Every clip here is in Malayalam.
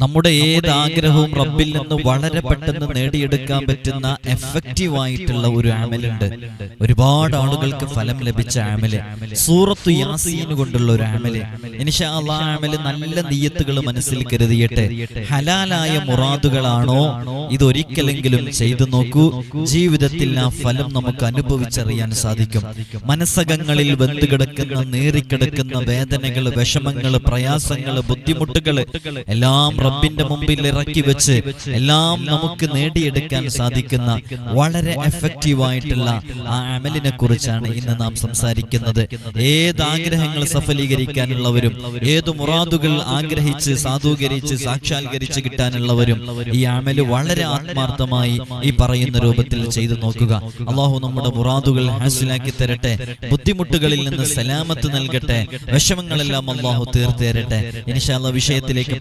നമ്മുടെ ഏത് ആഗ്രഹവും റബ്ബിൽ നിന്ന് വളരെ പെട്ടെന്ന് നേടിയെടുക്കാൻ പറ്റുന്ന എഫക്റ്റീവ് ആയിട്ടുള്ള ഒരു ആമലുണ്ട് ഒരുപാട് ആളുകൾക്ക് ഫലം ലഭിച്ച ആമൽ സൂറത്തു യാസീന് കൊണ്ടുള്ള ഒരു ആമൽ അള്ളാ ആമൽ നല്ല നീയത്തുകൾ മനസ്സിൽ കരുതിയിട്ട് ഹലാലായ മുറാദുകളാണോ? ഇതൊരിക്കലെങ്കിലും ചെയ്തു നോക്കൂ. ജീവിതത്തിൽ ആ ഫലം നമുക്ക് അനുഭവിച്ചറിയാൻ സാധിക്കും. മനസ്സകങ്ങളിൽ വെന്തുകിടക്കുന്ന നേറിക്കിടക്കുന്ന വേദനകൾ വിഷമങ്ങൾ പ്രയാസങ്ങൾ ബുദ്ധിമുട്ടുകൾ എല്ലാം റബ്ബിന്റെ മുമ്പിൽ ഇറക്കി വെച്ച് എല്ലാം നമുക്ക് നേടിയെടുക്കാൻ സാധിക്കുന്ന വളരെ എഫക്റ്റീവ് ആയിട്ടുള്ള ആ അമലിനെ കുറിച്ചാണ് ഇന്ന് നാം സംസാരിക്കുന്നത്. ഏത് ആഗ്രഹങ്ങൾ സഫലീകരിക്കാനുള്ളവരും ഏത് മുറാദുകൾ ആഗ്രഹിച്ച് സാധൂകരിച്ച് സാക്ഷാത്കരിച്ച് കിട്ടാനുള്ളവരും ഈ അമൽ വളരെ ആത്മാർത്ഥമായി ഈ പറയുന്ന രൂപത്തിൽ ചെയ്തു നോക്കുക. അള്ളാഹു നമ്മുടെ മുറാദുകൾ ഹാസിലാക്കി തരട്ടെ. ബുദ്ധിമുട്ടുകളിൽ നിന്ന് സലാമത്ത് നൽകട്ടെ. വിഷമങ്ങളെല്ലാം അള്ളാഹു തീർത്തു തരട്ടെ. ഇനിഷാല്ല വിഷയത്തിലേക്ക്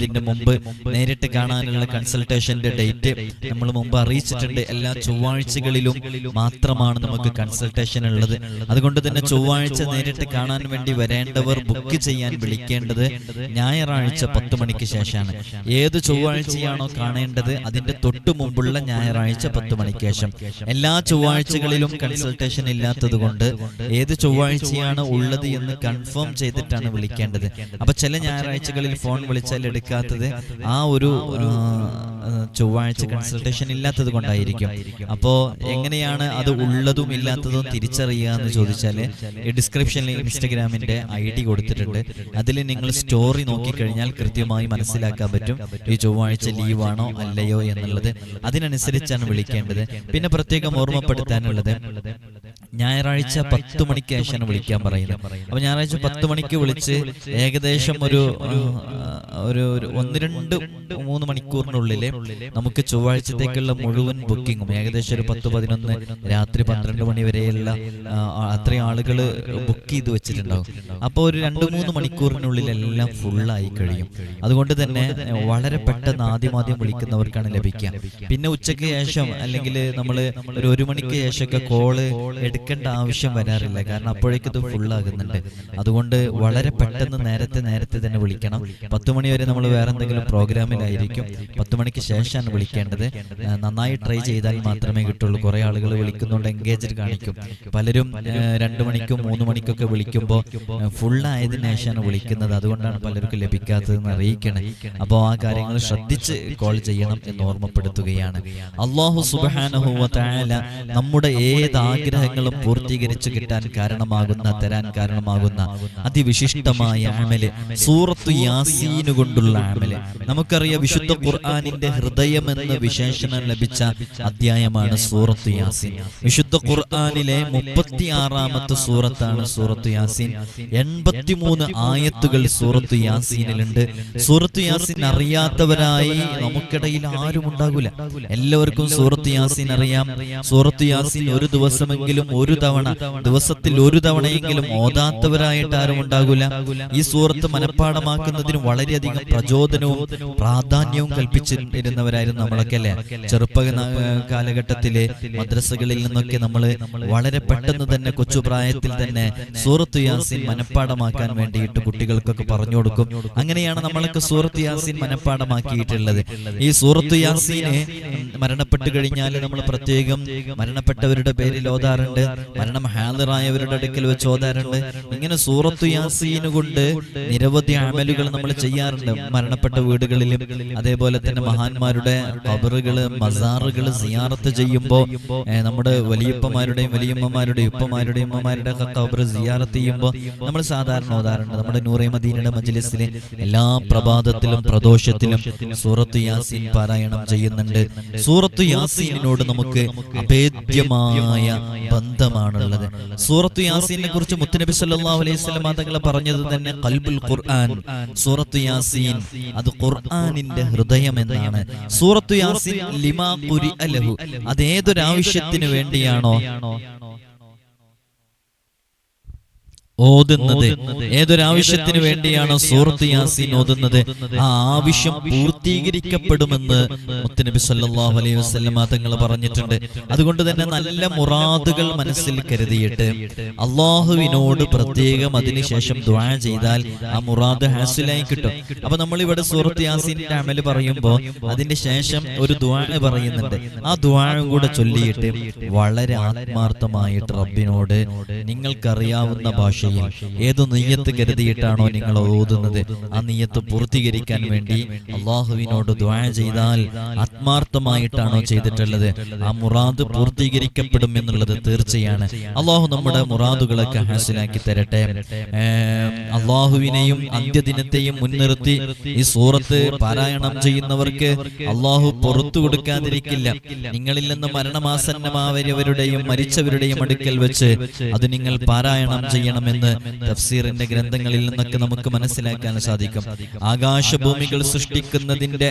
പ്രവേശിക്കുന്നതിന് മുമ്പ് നേരിട്ട് കാണാനുള്ള കൺസൾട്ടേഷന്റെ ഡേറ്റ് നമ്മൾ മുമ്പ് അറിയിച്ചിട്ടുണ്ട്. എല്ലാ ചൊവ്വാഴ്ചകളിലും മാത്രമാണ് നമുക്ക് കൺസൾട്ടേഷൻ ഉള്ളത്. അതുകൊണ്ട് തന്നെ ചൊവ്വാഴ്ച നേരിട്ട് കാണാൻ വേണ്ടി വരേണ്ടവർ ബുക്ക് ചെയ്യാൻ വിളിക്കേണ്ടത് ഞായറാഴ്ച പത്ത് മണിക്ക് ശേഷമാണ്. ഏത് ചൊവ്വാഴ്ചയാണോ കാണേണ്ടത് അതിന്റെ തൊട്ടു മുമ്പുള്ള ഞായറാഴ്ച പത്ത് മണിക്ക് ശേഷം. എല്ലാ ചൊവ്വാഴ്ചകളിലും കൺസൾട്ടേഷൻ ഇല്ലാത്തത് കൊണ്ട് ഏത് ചൊവ്വാഴ്ചയാണ് ഉള്ളത് എന്ന് കൺഫേം ചെയ്തിട്ടാണ് വിളിക്കേണ്ടത്. അപ്പൊ ചില ഞായറാഴ്ചകളിൽ ഫോൺ വിളിച്ചാൽ എടുക്കാത്തത് ആ ഒരു ചൊവ്വാഴ്ച കൺസൾട്ടേഷൻ ഇല്ലാത്തത് കൊണ്ടായിരിക്കും. അപ്പോ എങ്ങനെയാണ് അത് ഉള്ളതും ഇല്ലാത്തതും തിരിച്ചറിയുക എന്ന് ചോദിച്ചാൽ ഈ ഡിസ്ക്രിപ്ഷനിൽ ഇൻസ്റ്റഗ്രാമിന്റെ ഐ ഡി കൊടുത്തിട്ടുണ്ട്. അതിൽ നിങ്ങൾ സ്റ്റോറി നോക്കിക്കഴിഞ്ഞാൽ കൃത്യമായി മനസ്സിലാക്കാൻ പറ്റും ഈ ചൊവ്വാഴ്ച ലീവാണോ അല്ലയോ എന്നുള്ളത് അതിനനുസരിച്ചാണ് വിളിക്കേണ്ടത്. പിന്നെ പ്രത്യേകം ഓർമ്മപ്പെടുത്താനുള്ളത്. ഞായറാഴ്ച പത്ത് മണിക്ക് ശേഷമാണ് വിളിക്കാൻ പറയുന്നത് അപ്പൊ ഞായറാഴ്ച പത്ത് മണിക്ക് വിളിച്ച് ഏകദേശം ഒരു ഒരു ഒന്ന് രണ്ട് മൂന്ന് മണിക്കൂറിനുള്ളിൽ നമുക്ക് ചൊവ്വാഴ്ചത്തേക്കുള്ള മുഴുവൻ ബുക്കിങ്ങും ഏകദേശം ഒരു പത്ത് പതിനൊന്ന് രാത്രി പന്ത്രണ്ട് മണി വരെയുള്ള അത്രയും ആളുകൾ ബുക്ക് ചെയ്ത് വെച്ചിട്ടുണ്ടാവും. അപ്പോൾ ഒരു രണ്ട് മൂന്ന് മണിക്കൂറിനുള്ളിൽ എല്ലാം ഫുള്ളായി കഴിയും. അതുകൊണ്ട് തന്നെ വളരെ പെട്ടെന്ന് ആദ്യം ആദ്യം വിളിക്കുന്നവർക്കാണ് ലഭിക്കുക. പിന്നെ ഉച്ചയ്ക്ക് ശേഷം അല്ലെങ്കിൽ നമ്മൾ ഒരു ഒരു മണിക്ക് ശേഷമൊക്കെ കോൾ എടുക്കേണ്ട ആവശ്യം വരാറില്ല. കാരണം അപ്പോഴേക്കും ഇത് ഫുള്ളാകുന്നുണ്ട്. അതുകൊണ്ട് വളരെ പെട്ടെന്ന് നേരത്തെ നേരത്തെ തന്നെ വിളിക്കണം. പത്ത് മണി വരെ നമ്മൾ വേറെ എന്തെങ്കിലും പ്രോഗ്രാമിലായിരിക്കും. പത്ത് മണിക്ക് ശേഷമാണ് വിളിക്കേണ്ടത്. നന്നായി ട്രൈ ചെയ്താൽ മാത്രമേ കിട്ടുള്ളൂ. കുറെ ആളുകൾ വിളിക്കുന്നുണ്ട്. എൻഗേജ്ഡ് കാണിക്കും. പലരും രണ്ടു മണിക്കും മൂന്ന് മണിക്കൊക്കെ വിളിക്കുമ്പോൾ ഫുള്ളായതിനു ശേഷമാണ് വിളിക്കുന്നത്. അതുകൊണ്ടാണ് പലർക്കും ലഭിക്കാത്തതെന്ന് അറിയിക്കണേ. അപ്പോൾ ആ കാര്യങ്ങൾ ശ്രദ്ധിച്ച് കോൾ ചെയ്യണം എന്ന് ഓർമ്മപ്പെടുത്തുകയാണ്. അള്ളാഹു സുബാനഹുവ നമ്മുടെ ഏത് ആഗ്രഹങ്ങളും പൂർത്തീകരിച്ചു കിട്ടാൻ കാരണമാകുന്ന തരാൻ കാരണമാകുന്ന അതിവിശിഷ്ടമായ ആമൽ സൂറത്തു യാസീന് കൊണ്ടുള്ള ആമൽ നമുക്കറിയാം വിശുദ്ധ ഖുർആാനിന്റെ ഹൃദയം എന്ന വിശേഷണം ലഭിച്ച അധ്യായമാണ് സൂറത്തു യാസീൻ. വിശുദ്ധ ഖുർആാനിലെ മുപ്പത്തി ആറാമത്തെ സൂറത്താണ് സൂറത്തു യാസീൻ. എൺപത്തിമൂന്ന് ആയത്തുകൾ സൂറത്തു യാസീനിലുണ്ട്. സൂറത്തു യാസീൻ അറിയാത്തവരായി നമുക്കിടയിൽ ആരും ഉണ്ടാകൂല എല്ലാവർക്കും സൂറത്ത് യാസീൻ അറിയാം. സൂറത്ത് യാസീൻ ഒരു ദിവസമെങ്കിലും ഒരു തവണ ദിവസത്തിൽ ഒരു തവണയെങ്കിലും ഓതാത്തവരായിട്ട് ആരും ഉണ്ടാകില്ല ഈ സൂറത്ത് മനഃപ്പാടമാക്കുന്നതിന് വളരെയധികം പ്രചോദനവും പ്രാധാന്യവും കൽപ്പിച്ചിരുന്നവരായിരുന്നു നമ്മളൊക്കെ അല്ലെ? ചെറുപ്പ കാലഘട്ടത്തിലെ മദ്രസകളിൽ നിന്നൊക്കെ നമ്മൾ വളരെ പെട്ടെന്ന് തന്നെ കൊച്ചുപ്രായത്തിൽ തന്നെ സൂറത്ത് യാസിൻ മനഃപ്പാടമാക്കാൻ വേണ്ടിയിട്ട് കുട്ടികൾക്കൊക്കെ പറഞ്ഞു കൊടുക്കും. അങ്ങനെയാണ് നമ്മളൊക്കെ സൂറത്ത് യാസിൻ മനഃപ്പാടമാക്കിയിട്ടുള്ളത് ഈ സൂറത്ത് യാസീനെ മരണപ്പെട്ടു കഴിഞ്ഞാൽ നമ്മൾ പ്രത്യേകം മരണപ്പെട്ടവരുടെ പേരിൽ ഓതാറുണ്ട്. മരണം ഹാദറായവരുടെ അടുക്കൽ വെച്ച് ഓതാറുണ്ട്. ഇങ്ങനെ സൂറത്തു യാസീന് കൊണ്ട് നിരവധി അമലുകൾ നമ്മൾ ചെയ്യാറുണ്ട്. മരണപ്പെട്ട വീടുകളിലും അതേപോലെ തന്നെ മഹാന്മാരുടെ കബറുകൾ മസാറുകൾ സിയാറത്ത് ചെയ്യുമ്പോൾ നമ്മുടെ വലിയപ്പമാരുടെയും വലിയമ്മമാരുടെയും ഉപ്പമാരുടെയും ഉമ്മമാരുടെ ഒക്കെ കബർ സിയാറത്ത് ചെയ്യുമ്പോൾ നമ്മൾ സാധാരണ ഓതാറുണ്ട്. നമ്മുടെ നൂറേ മദീനയുടെ മജ്ലിസിലെ എല്ലാ പ്രഭാതത്തിലും പ്രദോഷത്തിലും സൂറത്ത് യാസീൻ പാരായണം ചെയ്യുന്നുണ്ട്. സൂറത്ത് യാസീനോട് നമുക്ക് അഭേദ്യമായ ബന്ധമാണുള്ളത് സൂറത്ത് യാസീനെ കുറിച്ച് മുത്തനബി അലൈഹി വസല്ലം തങ്ങൾ പറഞ്ഞത് തന്നെ കൽബുൽ ഖുർആൻ. സൂറത്ത് യാസീൻ അത് ഖുർആനിന്റെ ഹൃദയം എന്നാണ്. സൂറത്ത് യാസീൻ ലിമാ ഖുരി അലഹു അത് ഏതൊരാവശ്യത്തിന് വേണ്ടിയാണോ? ഓതുന്നത്. ഏതൊരാവശ്യത്തിന് വേണ്ടിയാണ് സൂറത്ത് യാസീൻ ഓതുന്നത്? ആ ആവശ്യം പൂർത്തീകരിക്കപ്പെടുമെന്ന് മുത്തനബി സല്ലാഹു അലൈഹി വസല്ലമ തങ്ങൾ പറഞ്ഞിട്ടുണ്ട്. അതുകൊണ്ട് തന്നെ നല്ല മുറാദുകൾ മനസ്സിൽ കരുതിയിട്ട് അള്ളാഹുവിനോട് പ്രത്യേകം അതിനുശേഷം ദ്വാ ചെയ്താൽ ആ മുറാദ് ഹാസിലായി കിട്ടും. അപ്പൊ നമ്മൾ ഇവിടെ സൂറത്ത് യാസീന്റെ അമൽ പറയുമ്പോൾ അതിന്റെ ശേഷം ഒരു ദ്വാ പറയുന്നുണ്ട്. ആ ദ്വാഴും കൂടെ ചൊല്ലിയിട്ട് വളരെ ആത്മാർത്ഥമായിട്ട് റബ്ബിനോട് നിങ്ങൾക്കറിയാവുന്ന ഭാഷയിൽ ഏതു നെയ്യത്ത് കരുതിയിട്ടാണോ നിങ്ങൾ ഓതുന്നത്? ആ നെയ്യത്ത് പൂർത്തീകരിക്കാൻ വേണ്ടി അള്ളാഹുവിനോട് ദ്വായ ചെയ്താൽ ആത്മാർത്ഥമായിട്ടാണോ ചെയ്തിട്ടുള്ളത്? ആ മുറാദ് പൂർത്തീകരിക്കപ്പെടും എന്നുള്ളത് തീർച്ചയാണ്. അള്ളാഹു നമ്മുടെ മുറാദുകളൊക്കെ ഹാസിലാക്കി തരട്ടെ. അള്ളാഹുവിനെയും അന്ത്യദിനത്തെയും മുൻനിർത്തി ഈ സൂറത്ത് പാരായണം ചെയ്യുന്നവർക്ക് അള്ളാഹു പുറത്തു കൊടുക്കാതിരിക്കില്ല. നിങ്ങളിൽ നിന്ന് മരണമാസന്നമാവരവരുടെയും മരിച്ചവരുടെയും അടുക്കൽ വെച്ച് അത് നിങ്ങൾ പാരായണം ചെയ്യണമെന്ന് തഫ്സീറിന്റെ ഗ്രന്ഥങ്ങളിൽ നിന്നൊക്കെ നമുക്ക് മനസ്സിലാക്കാൻ സാധിക്കും. ആകാശഭൂമികൾ സൃഷ്ടിക്കുന്നതിന്റെ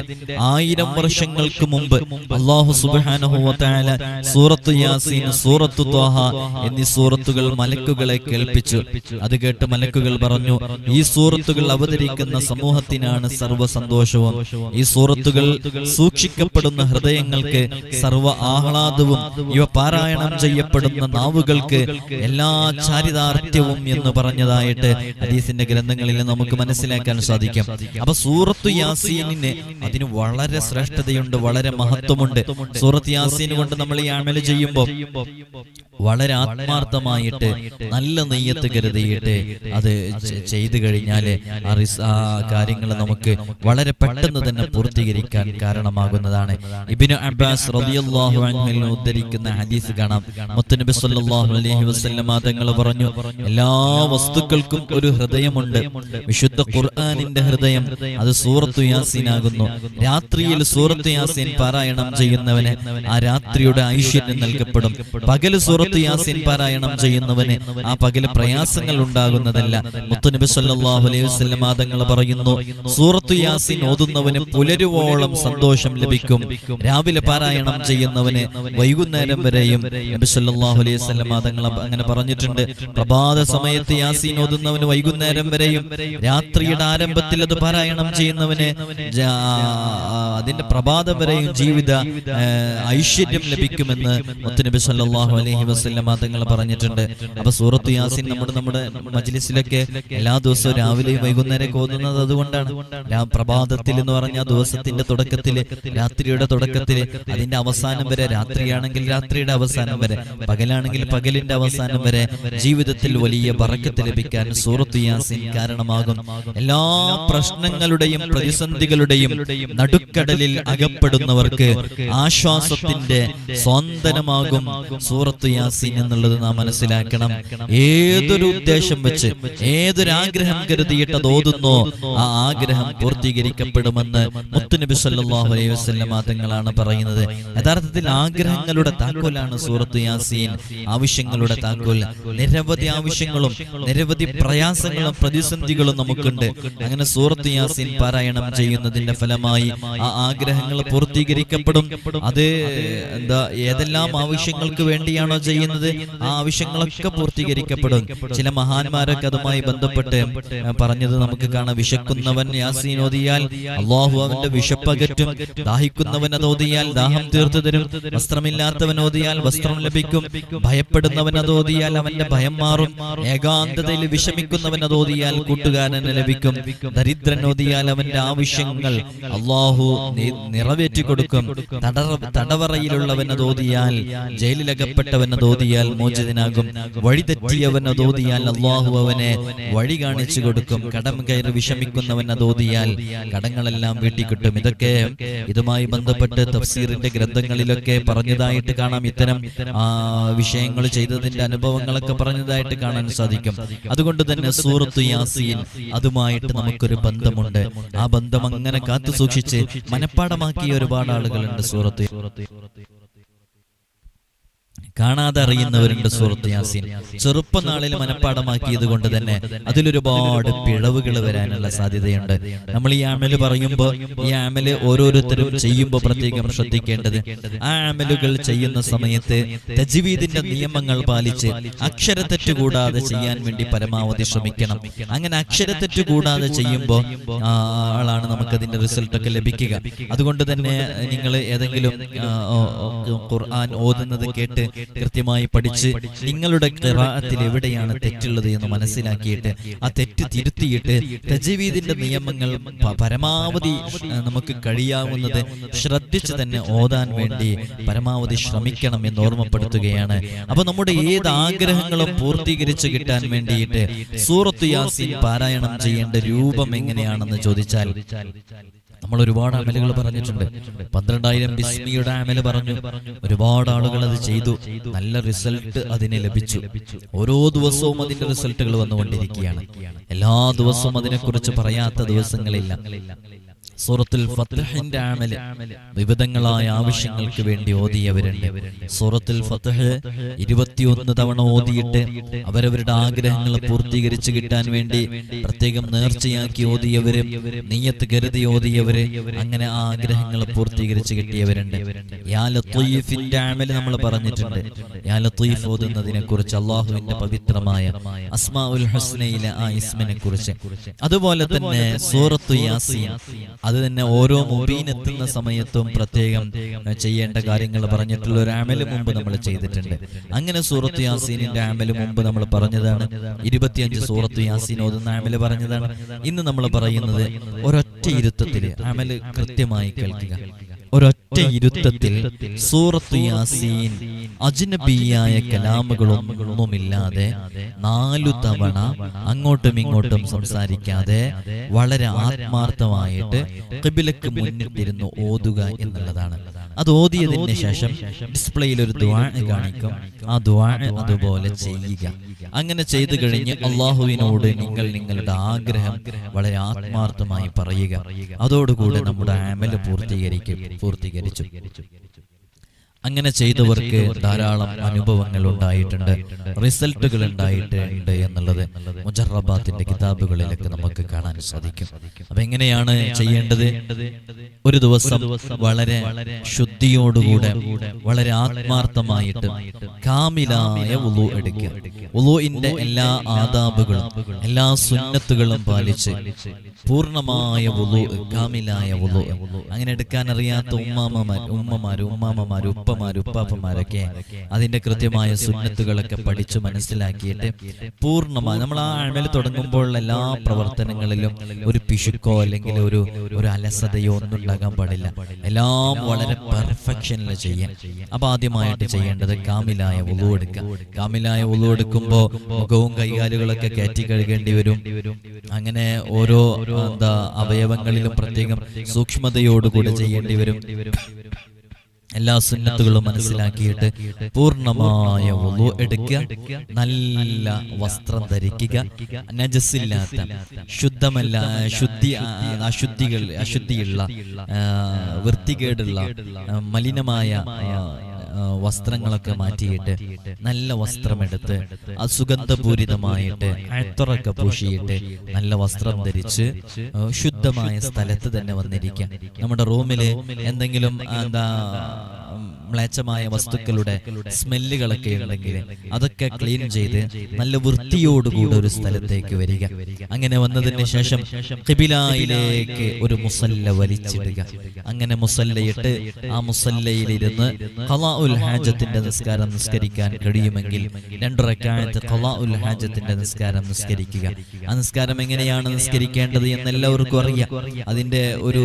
ആയിരം വർഷങ്ങൾക്ക് മുമ്പ് അള്ളാഹു സുബാനഹുല സൂറത്തു യാസീൻ സൂറത്തു ത്വാഹ എന്നീ സൂറത്തുകൾ മലക്കുകളെ കേൾപ്പിച്ചു. അത് കേട്ട് മലക്കുകൾ പറഞ്ഞു ഈ സൂറത്തുകൾ അവതരിക്കുന്ന സമൂഹത്തിനാണ് സർവ സന്തോഷവും ഈ സൂറത്തുകൾ സൂക്ഷിക്കപ്പെടുന്ന ഹൃദയങ്ങൾക്ക് സർവ ആഹ്ലാദവും ഇവ പാരായണം ചെയ്യപ്പെടുന്ന നാവുകൾക്ക് എല്ലാ ചാരിതാർത്ഥ്യവും എന്ന് പറഞ്ഞതായിട്ട് ഹദീസിന്റെ ഗ്രന്ഥങ്ങളിൽ നമുക്ക് മനസ്സിലാക്കാൻ സാധിക്കും. അപ്പൊ സൂറത്തു യാസീനിന് അതിന് വളരെ ശ്രേഷ്ഠതയുണ്ട് വളരെ മഹത്വമുണ്ട്. സൂറത്ത് യാസീൻ കൊണ്ട് നമ്മൾ ഈ അമൽ ചെയ്യുമ്പോൾ വളരെ ആത്മാർത്ഥമായിട്ട് നല്ല നെയ്യത്ത് കരുതിയിട്ട് അത് ചെയ്തു കഴിഞ്ഞാൽ ആ കാര്യങ്ങൾ നമുക്ക് വളരെ പെട്ടെന്ന് തന്നെ പൂർത്തീകരിക്കാൻ കാരണമാകുന്നതാണ്. ഇബിന് അബ്ബാസ് ഉദ്ധരിക്കുന്ന ഹദീസ് കാണാം. മുത്തനബി സല്ലാഹു അലൈഹി വസല്ലമ തങ്ങൾ പറഞ്ഞു എല്ലാ വസ്തുക്കൾക്കും ഒരു ഹൃദയമുണ്ട്. വിശുദ്ധ ഖുർആാനിന്റെ ഹൃദയം അത് സൂറത്തു യാസീനാകുന്നു. രാത്രിയിൽ സൂറത്ത് യാസീൻ പാരായണം ചെയ്യുന്നവന് ആ രാത്രിയുടെ ഐശ്വര്യം നൽകപ്പെടും. പകൽ സൂറത്ത് യാസീൻ പാരായണം ചെയ്യുന്നവന് ആ പകൽ പ്രയാസങ്ങൾ ഉണ്ടാകുന്നതല്ല. മുത്തുനബി സല്ലാഹു അലൈഹി വസല്ലം തങ്ങൾ പറയുന്നു സൂറത്തു യാസീൻ ഓതുന്നവന് പുലരുവോളം സന്തോഷം ലഭിക്കും. രാവിലെ പാരായണം ചെയ്യുന്നവന് വൈകുന്നേരം വരെയും നബി സല്ലാഹു അലൈഹി തങ്ങൾ അങ്ങനെ പറഞ്ഞിട്ടുണ്ട്. പ്രഭാത സമയത്ത് യാസീൻ ഓതുന്നവന് വൈകുന്നേരം വരെയും രാത്രിയുടെ ആരംഭത്തിൽ അത് പാരായണം ചെയ്യുന്നവന് അതിന്റെ പ്രഭാതം വരെയും ജീവിത ഐശ്വര്യം ലഭിക്കുമെന്ന് മുത്തനബി സല്ലാഹു അലഹി വസ്ല്ലാം തങ്ങൾ പറഞ്ഞിട്ടുണ്ട്. അപ്പൊ സൂറത്ത് യാസീൻ നമ്മുടെ നമ്മുടെ മജ്ലിസിലൊക്കെ എല്ലാ ദിവസവും രാവിലെയും വൈകുന്നേരം ഓതുന്നത് അതുകൊണ്ടാണ്. പ്രഭാതത്തിൽ എന്ന് പറഞ്ഞാൽ ദിവസത്തിന്റെ തുടക്കത്തിൽ രാത്രിയുടെ തുടക്കത്തിൽ അതിന്റെ അവസാനം വരെ രാത്രിയാണെങ്കിൽ രാത്രിയുടെ അവസാനം വരെ പകലാണെങ്കിൽ പകലിന്റെ അവസാനം വരെ ജീവിതത്തിൽ വലിയ ബറക്കത്ത് ലഭിക്കാൻ സൂറത്ത് യാസീൻ കാരണമാകും. എല്ലാ പ്രശ്നങ്ങളുടെയും പ്രതിസന്ധികളുടെയും നടുക്കടലിൽ അകപ്പെടുന്നവർക്ക് ആശ്വാസത്തിന്റെ സ്വാന്തനമാകും സൂറത്ത് യാസീൻ എന്നുള്ളത് നാം മനസ്സിലാക്കണം. ഏതൊരു ഉദ്ദേശം വെച്ച് ഏതൊരാഗ്രഹം കരുതിയിട്ട് അത് ആ ആഗ്രഹം പൂർത്തീകരിക്കപ്പെടുമെന്ന് മുത്തുനബി സല്ലല്ലാഹു അലൈഹി വസല്ലം തങ്ങളാണ് പറയുന്നത്. യഥാർത്ഥത്തിൽ ആഗ്രഹങ്ങളുടെ താക്കോലാണ് സൂറത്ത് യാസീൻ. ആവശ്യങ്ങളുടെ താക്കോൽ. നിരവധി ആവശ്യങ്ങളും നിരവധി പ്രയാസങ്ങളും പ്രതിസന്ധികളും നമുക്കുണ്ട്. അങ്ങനെ സൂറത്ത് യാസിൻ പാരായണം ചെയ്യുന്നതിന്റെ ഫലമായി ആ ആഗ്രഹങ്ങൾ പൂർത്തീകരിക്കപ്പെടും. അത് എന്താ ഏതെല്ലാം ആവശ്യങ്ങൾക്ക് വേണ്ടിയാണോ ചെയ്യുന്നത്? ആ ആവശ്യങ്ങളൊക്കെ പൂർത്തീകരിക്കപ്പെടും. ചില മഹാന്മാരൊക്കെ അതുമായി ബന്ധപ്പെട്ട് പറഞ്ഞത് നമുക്ക് കാണാം. വിശക്കുന്നവൻ യാസീൻ ഓതിയാൽ അള്ളാഹു അവന്റെ വിശപ്പകറ്റും. ദാഹിക്കുന്നവൻ അത് ഓതിയാൽ ദാഹം തീർത്തു തരും. വസ്ത്രമില്ലാത്തവൻ ഓതിയാൽ വസ്ത്രം ലഭിക്കും. ഭയപ്പെടുന്നവൻ അത് ഓതിയാൽ അവന്റെ ഭയം മാറും. ഏകാന്തതയിൽ വിഷമിക്കുന്നവൻ അത് ഓതിയാൽ കൂട്ടുകാരന് ലഭിക്കും. ദരിദ്രൻ ഓതിയാൽ അവന്റെ ആവശ്യങ്ങൾ അള്ളാഹു നിറവേറ്റി കൊടുക്കും തടവറയിലുള്ളവൻ അത് ഓതിയാൽ ജയിലിലകപ്പെട്ടവൻ അത് ഓതിയാൽ മോചിതനാകും. വഴിതെറ്റിയവൻ അത് ഓതിയാൽ അള്ളാഹു അവനെ വഴി കാണിച്ചു കൊടുക്കും. കടം കയറി വിഷമിക്കുന്നവൻ അത് ഓതിയാൽ കടങ്ങളെല്ലാം വീട്ടിക്കിട്ടും. ഇതൊക്കെ ഇതുമായി ബന്ധപ്പെട്ട് തഫ്സീറിന്റെ ഗ്രന്ഥങ്ങളിലൊക്കെ പറഞ്ഞതായിട്ട് കാണാം. ഇത്തരം ആ, വിഷയങ്ങൾ ചെയ്തതിന്റെ അനുഭവങ്ങളൊക്കെ പറഞ്ഞതായിട്ട് കാണാൻ സാധിക്കും അതുകൊണ്ട് തന്നെ സൂറത്ത് യാസീൻ അതുമായിട്ട് നമുക്കൊരു ബന്ധമുണ്ട്. ആ ബന്ധം അങ്ങനെ കാത്തു സൂക്ഷിച്ച് മനഃപ്പാടമാക്കിയ ഒരുപാട് ആളുകളുണ്ട് സൂറത്ത്. കാണാതെ അറിയുന്നവരുണ്ട് സുഹൃത്ത് യാസീൻ. ചെറുപ്പനാളിൽ മനഃപ്പാടമാക്കിയത് കൊണ്ട് തന്നെ അതിലൊരുപാട് പിഴവുകൾ വരാനുള്ള സാധ്യതയുണ്ട്. നമ്മൾ ഈ ആമൽ പറയുമ്പോൾ ഈ ആമൽ ഓരോരുത്തരും ചെയ്യുമ്പോൾ പ്രത്യേകം ശ്രദ്ധിക്കേണ്ടത് ആ ആമലുകൾ ചെയ്യുന്ന സമയത്ത് തജ്വീദിന്റെ നിയമങ്ങൾ പാലിച്ച് അക്ഷരത്തെറ്റ് കൂടാതെ ചെയ്യാൻ വേണ്ടി പരമാവധി ശ്രമിക്കണം. അങ്ങനെ അക്ഷരത്തെറ്റ് കൂടാതെ ചെയ്യുമ്പോൾ ആളാണ് നമുക്ക് അതിന്റെ റിസൾട്ട് ഒക്കെ ലഭിക്കുക. അതുകൊണ്ട് തന്നെ നിങ്ങൾ ഏതെങ്കിലും ഖുർആൻ ഓതുന്നത് കേട്ട് കൃത്യമായി പഠിച്ച് നിങ്ങളുടെ കിറാത്തിൽ എവിടെയാണ് തെറ്റുള്ളത് എന്ന് മനസ്സിലാക്കിയിട്ട് ആ തെറ്റ് തിരുത്തിയിട്ട് തജീവീദിന്റെ നിയമങ്ങൾ പരമാവധി നമുക്ക് കഴിയാവുന്നത് ശ്രദ്ധിച്ച് തന്നെ ഓതാൻ വേണ്ടി പരമാവധി ശ്രമിക്കണം എന്ന് ഓർമ്മപ്പെടുത്തുകയാണ്. അപ്പൊ നമ്മുടെ ഏത് ആഗ്രഹങ്ങളും പൂർത്തീകരിച്ച് കിട്ടാൻ വേണ്ടിയിട്ട് സൂറത്ത് യാസീൻ പാരായണം ചെയ്യേണ്ട രൂപം എങ്ങനെയാണെന്ന് ചോദിച്ചാൽ നമ്മൾ ഒരുപാട് അമലുകൾ പറഞ്ഞിട്ടുണ്ട്. പന്ത്രണ്ടായിരം ബിസ്മിയുടെ അമൽ പറഞ്ഞു. ഒരുപാട് ആളുകൾ അത് ചെയ്തു. നല്ല റിസൾട്ട് അതിന് ലഭിച്ചു. ഓരോ ദിവസവും അതിന്റെ റിസൾട്ടുകൾ വന്നുകൊണ്ടിരിക്കുകയാണ്. എല്ലാ ദിവസവും അതിനെക്കുറിച്ച് പറയാത്ത ദിവസങ്ങളില്ല. സൂറത്തുൽ ഫത്തഹിന്റെ ആമൽ വിവിധങ്ങളായ ആവശ്യങ്ങൾക്ക് വേണ്ടി ഓതിയവരുണ്ട്. സൂറത്തുൽ ഫത്തഹ് ഇരുപത്തിയൊന്ന് തവണ ഓതിയിട്ട് അവരവരുടെ ആഗ്രഹങ്ങൾ പൂർത്തീകരിച്ച് കിട്ടാൻ വേണ്ടി പ്രത്യേകം നേർച്ചയാക്കി ഓതിയവര് നീയത്ത് കരുതി ഓതിയവര് അങ്ങനെ ആ ആഗ്രഹങ്ങൾ പൂർത്തീകരിച്ച് കിട്ടിയവരുണ്ട്. യാ ലത്തീഫിന്റെ ആമൽ നമ്മൾ പറഞ്ഞിട്ടുണ്ട്. യാ ലത്തീഫ് ഓതുന്നതിനെ കുറിച്ച് അള്ളാഹുവിന്റെ പവിത്രമായ അസ്മാ ഉൽ ഹസ്നയിലെ ആ ഇസ്മിനെ കുറിച്ച്. അതുപോലെ തന്നെ സൂറത്തു യാസീൻ. അത് തന്നെ ഓരോ മുബീൻ എത്തുന്ന സമയത്തും പ്രത്യേകം ചെയ്യേണ്ട കാര്യങ്ങൾ പറഞ്ഞിട്ടുള്ള ഒരു ആമൽ മുമ്പ് നമ്മൾ ചെയ്തിട്ടുണ്ട്. അങ്ങനെ സൂറത്ത് യാസീനിന്റെ ആമൽ മുമ്പ് നമ്മൾ പറഞ്ഞതാണ്. ഇരുപത്തിയഞ്ച് സൂറത്ത് യാസീൻ ഓതുന്ന ആമൽ പറഞ്ഞതാണ്. ഇന്ന് നമ്മൾ പറയുന്നത് ഒരൊറ്റ ഇരുത്തത്തിൽ ആമൽ കൃത്യമായി കേൾക്കുക. ഒരൊറ്റ ഇരുത്തത്തിൽ സൂറത്ത് യാസീൻ അജ്നബിയായ കലാമുകളൊന്നുമില്ലാതെ നാലു തവണ അങ്ങോട്ടും ഇങ്ങോട്ടും സംസാരിക്കാതെ വളരെ ആത്മാർത്ഥമായിട്ട് കിബിലക്ക് മുന്നിട്ടിരുന്ന് ഓതുക എന്നുള്ളതാണ്. അത് ഓതിയതിന് ശേഷം ഡിസ്പ്ലേയിൽ ഒരു ദ്വാ കാണിക്കും. ആ ദ്വാ അതുപോലെ ചെയ്യുക. അങ്ങനെ ചെയ്തു കഴിഞ്ഞ് അള്ളാഹുവിനോട് നിങ്ങൾ നിങ്ങളുടെ ആഗ്രഹം വളരെ ആത്മാർത്ഥമായി പറയുക. അതോടുകൂടെ നമ്മുടെ ആമൽ പൂർത്തീകരിക്കും. പൂർത്തീകരിച്ചു. അങ്ങനെ ചെയ്തവർക്ക് ധാരാളം അനുഭവങ്ങൾ ഉണ്ടായിട്ടുണ്ട് റിസൾട്ടുകൾ ഉണ്ടായിട്ടുണ്ട് എന്നുള്ളത് മുജറബാത്തിന്റെ കിതാബുകളിലൊക്കെ നമുക്ക് കാണാൻ സാധിക്കും. അപ്പൊ എങ്ങനെയാണ് ചെയ്യേണ്ടത്? ഒരു ദിവസം വളരെ ശുദ്ധിയോടുകൂടെ വളരെ ആത്മാർത്ഥമായിട്ട് കാമിലായ ഉളു എടുക്കുക. ഉളുവിന്റെ എല്ലാ ആദാബുകളും എല്ലാ സുന്നത്തുകളും പാലിച്ച് പൂർണമായ ഉളു കാമിലായ ഉളു അങ്ങനെ എടുക്കാൻ അറിയാത്ത ഉമ്മാമ്മമാർ ഉമ്മമാര് ഉമ്മാമ്മമാര് ഉപ്പമാര് ഉപ്പാപ്പന്മാരൊക്കെ അതിന്റെ കൃത്യമായ സുന്നത്തുകളൊക്കെ പഠിച്ചു മനസ്സിലാക്കിയിട്ട് പൂർണമായി നമ്മൾ ആ അഴമൽ തുടങ്ങുമ്പോഴുള്ള എല്ലാ പ്രവർത്തനങ്ങളിലും ഒരു പിശുക്കോ അല്ലെങ്കിൽ ഒരു ഒരു അലസതയോ ഒന്നും ഉണ്ടാകാൻ പാടില്ല. എല്ലാം വളരെ പെർഫെക്ഷനിൽ ചെയ്യാൻ അപ്പൊ ആദ്യമായിട്ട് ചെയ്യേണ്ടത് കാമിലായ ഉളു എടുക്കുക. കാമിലായ ഉളു എടുക്കുമ്പോൾ മുഖവും കൈകാലുകളൊക്കെ കയറ്റി കഴുകേണ്ടി വരും. അങ്ങനെ ഓരോ എന്താ അവയവങ്ങളിലും പ്രത്യേകം സൂക്ഷ്മതയോടുകൂടി ചെയ്യേണ്ടി വരും. എല്ലാ സുന്നത്തുകളും മനസ്സിലാക്കിയിട്ട് പൂർണമായ വുളു എടുക്കുക നല്ല വസ്ത്രം ധരിക്കുക നജസില്ലാത്ത ശുദ്ധമല്ല ശുദ്ധി അശുദ്ധികൾ അശുദ്ധിയുള്ള വൃത്തികേടുള്ള മലിനമായ വസ്ത്രങ്ങളൊക്കെ മാറ്റിയിട്ട് നല്ല വസ്ത്രമെടുത്ത് സുഗന്ധപൂരിതമായിട്ട് അഴത്തുറക്കെ പൂശിയിട്ട് നല്ല വസ്ത്രം ധരിച്ച് ശുദ്ധമായ സ്ഥലത്ത് തന്നെ വന്നിരിക്കാം നമ്മുടെ റൂമിൽ എന്തെങ്കിലും എന്താ മ്ലേച്ഛമായ വസ്തുക്കളുടെ സ്മെല്ലുകളൊക്കെ ഉണ്ടെങ്കിൽ അതൊക്കെ ക്ലീൻ ചെയ്ത് നല്ല വൃത്തിയോടുകൂടി ഒരു സ്ഥലത്തേക്ക് വരിക. അങ്ങനെ വന്നതിന് ശേഷം കിബിലായിലേക്ക് ഒരു മുസല്ല വലിച്ചിടുക. അങ്ങനെ മുസല്ലയിട്ട് ആ മുസല്ലയിലിരുന്ന് ഖലാ ഉൽ ഹാജത്തിന്റെ നിസ്കാരം നിസ്കരിക്കാൻ കഴിയുമെങ്കിൽ രണ്ടരക്കാലത്ത് കലാ ഉൽ ഹാജത്തിന്റെ നിസ്കാരം നിസ്കരിക്കുക. ആ നിസ്കാരം എങ്ങനെയാണ് നിസ്കരിക്കേണ്ടത് എന്ന് എല്ലാവർക്കും അറിയാം. അതിന്റെ ഒരു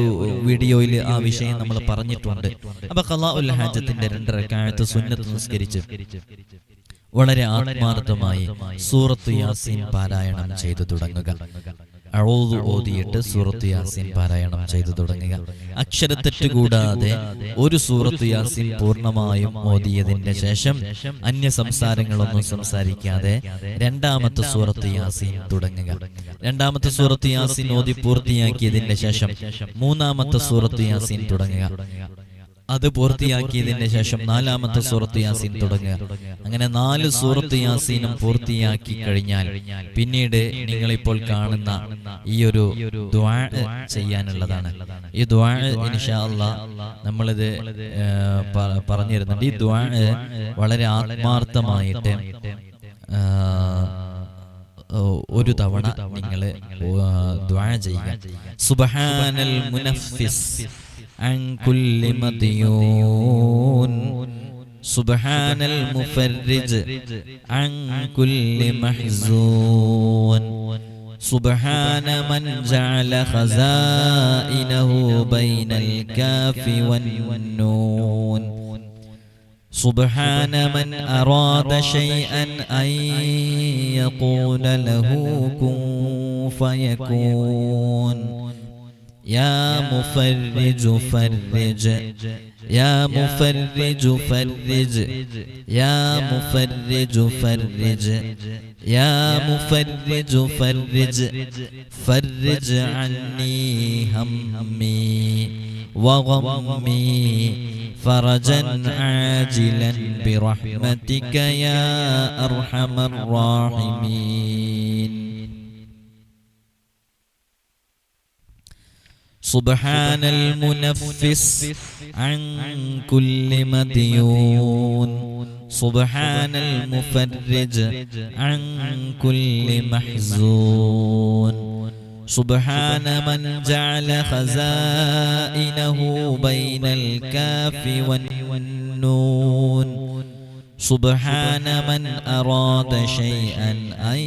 വീഡിയോയിൽ ആ വിഷയം നമ്മൾ പറഞ്ഞിട്ടുണ്ട്. അപ്പൊ ഖലാ ഉൽ ഹാജത്തിന്റെ രണ്ട് റക്കായത്ത് സുന്നത്ത് നിസ്കരിച്ച് വളരെ ആത്മാർത്ഥമായി സൂറത്ത് യാസീൻ പാരായണം ചെയ്തു തുടങ്ങുക. അഴോതു ഓതിയിട്ട് സൂറത്ത് യാസീൻ പാരായണം ചെയ്തു തുടങ്ങുക. അക്ഷരത്തെറ്റ് കൂടാതെ ഒരു സൂറത്ത് യാസീൻ പൂർണമായും ഓതിയതിന്റെ ശേഷം അന്യ സംസാരങ്ങളൊന്നും സംസാരിക്കാതെ രണ്ടാമത്തെ സൂറത്ത് യാസീൻ തുടങ്ങുക. രണ്ടാമത്തെ സൂറത്ത് യാസീൻ ഓതി പൂർത്തിയാക്കിയതിന്റെ ശേഷം മൂന്നാമത്തെ സൂറത്ത് യാസീൻ തുടങ്ങുക. അത് പൂർത്തിയാക്കിയതിന് ശേഷം നാലാമത്തെ സൂറത്ത് യാസീൻ തുടങ്ങുക. അങ്ങനെ നാല് സൂറത്ത് യാസീനും പൂർത്തിയാക്കി കഴിഞ്ഞാൽ പിന്നീട് നിങ്ങളിപ്പോൾ കാണുന്ന ഈ ഒരു ദ്വാ ചെയ്യാനുള്ളതാണ്. ഈ ദ്വാ നമ്മളിത് പറഞ്ഞിരുന്നുണ്ട്. ഈ ദ്വാ വളരെ ആത്മാർത്ഥമായിട്ട് ഒരു തവണ നിങ്ങൾ ദ്വാ ചെയ്യുക. സുബ്ഹാനൽ മുനഫിസ് عن كل مديون. سبحان المفرج عن كل محزون. سبحان من جعل خزائنه بين الكاف والنون. سبحان من أراد شيئا أن يقول له كن فيكون. يا مفرج فرج. يا مفرج فرج. يا مفرج فرج. يا مفرج فرج. فرج. عني همي وغمي فرجا عاجلا برحمتك يا أرحم الراحمين. سبحان المنفس عن كل مديون. سبحان المفرج عن كل محزون. سبحان من جعل خزائنه بين الكاف والنون. سبحان من أراد شيئا أن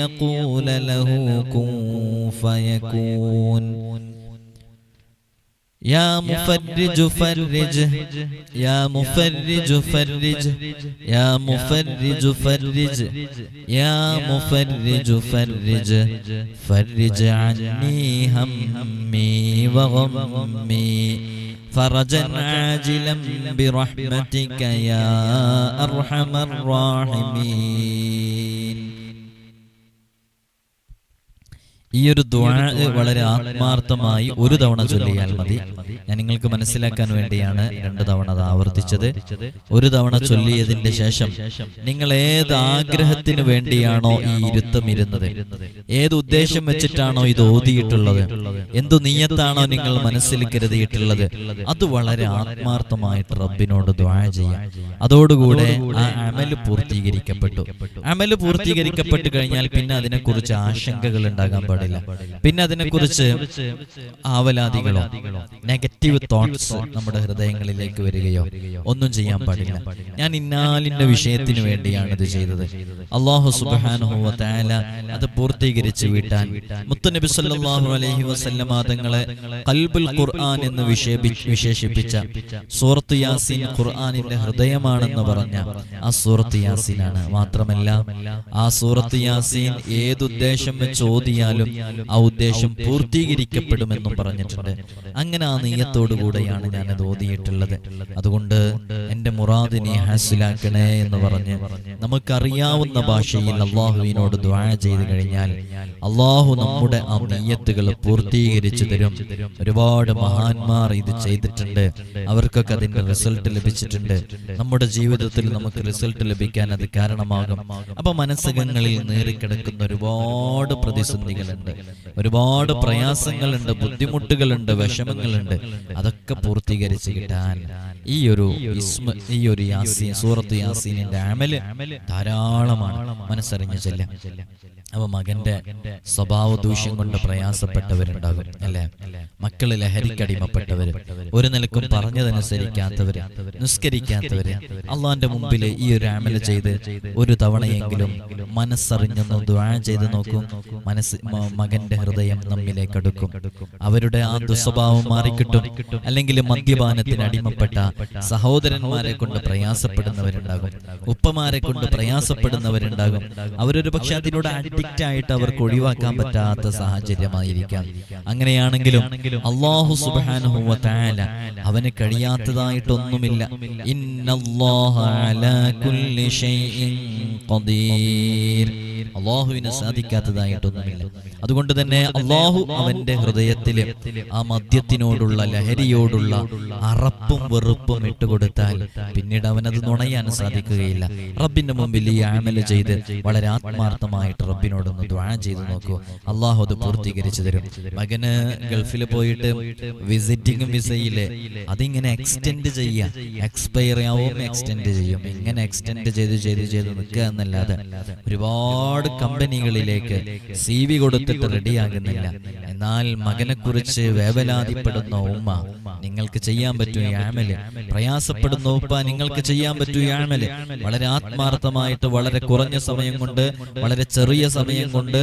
يقول له كن فيكون. يا مفرج فرج. يا مفرج فرج. يا مفرج فرج. يا مفرج فرج. فرج. عني همي وغمي. فرجا عاجلا برحمتك يا أرحم الراحمين. ഈ ഒരു ദ്വാ വളരെ ആത്മാർത്ഥമായി ഒരു തവണ ചൊല്ലിയാൽ മതി. ഞാൻ നിങ്ങൾക്ക് മനസ്സിലാക്കാൻ വേണ്ടിയാണ് രണ്ട് തവണ അത് ആവർത്തിച്ചത്. ഒരു തവണ ചൊല്ലിയതിന്റെ ശേഷം നിങ്ങൾ ഏത് ആഗ്രഹത്തിന് വേണ്ടിയാണോ ഈ ഇരുത്തം ഇരുന്നത്? ഏത് ഉദ്ദേശം വെച്ചിട്ടാണോ ഇത് ഓതിയിട്ടുള്ളത്? എന്തു നീയത്താണോ നിങ്ങൾ മനസ്സിൽ കരുതിയിട്ടുള്ളത്? അത് വളരെ ആത്മാർത്ഥമായിട്ട് റബ്ബിനോട് ദ്വാ ചെയ്യാം. അതോടുകൂടെ ആ അമൽ പൂർത്തീകരിക്കപ്പെട്ടു. അമൽ പൂർത്തീകരിക്കപ്പെട്ടു കഴിഞ്ഞാൽ പിന്നെ അതിനെക്കുറിച്ച് ആശങ്കകൾ ഉണ്ടാകാൻ പാടില്ല. പിന്നെ അതിനെ കുറിച്ച് ആവലാതികളോ നെഗറ്റീവ് തോട്ട്സ് നമ്മുടെ ഹൃദയങ്ങളിലേക്ക് വരികയോ ഒന്നും ചെയ്യാൻ പാടില്ല. ഞാൻ ഇന്നാലിന്റെ വിഷയത്തിന് വേണ്ടിയാണ് ഇത് ചെയ്തത്. അള്ളാഹു സുബാനുഹുവ തആല അത് പൂർത്തീകരിച്ച് വീട്ടാൻ മുത്തുനബി സല്ലല്ലാഹു അലഹി വസല്ലമ തങ്ങളെ ഖൽബുൽ ഖുർആൻ എന്ന് വിശേഷിപ്പിച്ച സൂറത്ത് യാസീൻ ഖുർആാനിന്റെ ഹൃദയമാണെന്ന് പറഞ്ഞ ആ സൂറത്ത് യാസീനാണ്. മാത്രമല്ല ആ സൂറത്ത് യാസീൻ ഏതുദ്ദേശം വെച്ച് ഓതിയാലും ആ ഉദ്ദേശം പൂർത്തീകരിക്കപ്പെടുമെന്നും പറഞ്ഞിട്ടുണ്ട്. അങ്ങനെ ആ നീയത്തോടുകൂടെയാണ് ഞാൻ അത് ഓതിയിട്ടുള്ളത്. അതുകൊണ്ട് എന്റെ മുറാദിനെ ഹാസിലാക്കണേ എന്ന് പറഞ്ഞ് നമുക്കറിയാവുന്ന ഭാഷയിൽ അള്ളാഹുവിനോട് ദ്വാ ചെയ്ത് കഴിഞ്ഞാൽ അള്ളാഹു നമ്മുടെ ആ നീയത്തുകൾ പൂർത്തീകരിച്ചു തരും. ഒരുപാട് മഹാന്മാർ ഇത് ചെയ്തിട്ടുണ്ട്. അവർക്കൊക്കെ അതിന്റെ റിസൾട്ട് ലഭിച്ചിട്ടുണ്ട്. നമ്മുടെ ജീവിതത്തിൽ നമുക്ക് റിസൾട്ട് ലഭിക്കാൻ അത് കാരണമാകും. അപ്പൊ മനസ്സകങ്ങളിൽ നേറിക്കിടക്കുന്ന ഒരുപാട് പ്രതിസന്ധികളുണ്ട് ഒരുപാട് പ്രയാസങ്ങളുണ്ട് ബുദ്ധിമുട്ടുകളുണ്ട് വിഷമങ്ങളുണ്ട്. അതൊക്കെ പൂർത്തീകരിച്ച് കിട്ടാൻ ഈ ഒരു ഇസ്മ ഈ ഒരു യാസീൻ സൂറത്ത് യാസീനിന്റെ അമൽ ധാരാളമാണ് മനസ്സറിഞ്ഞു ചെല്ലാം അപ്പൊ മകന്റെ സ്വഭാവ ദൂഷ്യം കൊണ്ട് പ്രയാസപ്പെട്ടവരുണ്ടാകും അല്ലെ? മക്കൾ ലഹരിക്കടിമപ്പെട്ടവര് ഒരു നിലക്കും പറഞ്ഞതനുസരിക്കാത്തവര് നിസ്കരിക്കാത്തവര് അള്ളാന്റെ മുമ്പിൽ ഈ ഒരു ആമല ചെയ്ത് ഒരു തവണയെങ്കിലും മനസ്സറിഞ്ഞൊന്ന് ദ്വാഴ ചെയ്ത് നോക്കും. മനസ്സ് മകന്റെ ഹൃദയം നമ്മിലേക്ക് അടുക്കും അവരുടെ ആ ദുസ്വഭാവം മാറിക്കിട്ടും. അല്ലെങ്കിൽ മദ്യപാനത്തിന് അടിമപ്പെട്ട സഹോദരന്മാരെ കൊണ്ട് പ്രയാസപ്പെടുന്നവരുണ്ടാകും. ഉപ്പമാരെ കൊണ്ട് പ്രയാസപ്പെടുന്നവരുണ്ടാകും. അവരൊരു പക്ഷെ അതിനോട് അഡിക്റ്റ് ആയിട്ട് അവർക്ക് ഒഴിവാക്കാൻ പറ്റാത്ത സാഹചര്യമായിരിക്കാം. അങ്ങനെയാണെങ്കിലും അള്ളാഹു സുബ്ഹാനഹു വ തആല അവന് കഴിയാത്തതായിട്ടൊന്നുമില്ല. അള്ളാഹുവിന് സാധിക്കാത്തതായിട്ടൊന്നുമില്ല. അതുകൊണ്ട് തന്നെ അള്ളാഹു അവന്റെ ഹൃദയത്തിൽ ആ മദ്യത്തിനോടുള്ള ലഹരിയോടുള്ള അറപ്പും വെറുപ്പും ഇട്ടുകൊടുത്താൽ പിന്നീട് അവനത് നുണയാൻ സാധിക്കുകയില്ല. റബ്ബിന്റെ മുമ്പിൽ ഈ ആമല ചെയ്ത് വളരെ ആത്മാർത്ഥമായിട്ട് റബ്ബിനോടൊന്ന് ദ്വാ ചെയ്ത് നോക്കൂ. അള്ളാഹു അത് പൂർത്തീകരിച്ചു തരും. മകന് ഗൾഫിൽ പോയിട്ട് വിസിറ്റിംഗ് വിസയിൽ അതിങ്ങനെ എക്സ്റ്റെൻഡ് ചെയ്യാം. എക്സ്പയർ ആവും എക്സ്റ്റെൻഡ് ചെയ്യും. ഇങ്ങനെ എക്സ്റ്റെൻഡ് ചെയ്ത് ചെയ്ത് ചെയ്ത് നിൽക്കുക എന്നല്ലാതെ ഒരുപാട് കമ്പനികളിലേക്ക് സി വി കൊടുത്തിട്ട് റെഡിയാകുന്നില്ല. എന്നാൽ മകനെ കുറിച്ച് വേവലാതിപ്പെടുന്ന ഉമ്മ നിങ്ങൾക്ക് ചെയ്യാൻ പറ്റൂ യാമൽ. പ്രയാസപ്പെടുന്ന ഉപ്പ നിങ്ങൾക്ക് ചെയ്യാൻ പറ്റൂ യാമൽ. വളരെ ആത്മാർത്ഥമായിട്ട് വളരെ കുറഞ്ഞ സമയം കൊണ്ട് വളരെ ചെറിയ സമയം കൊണ്ട്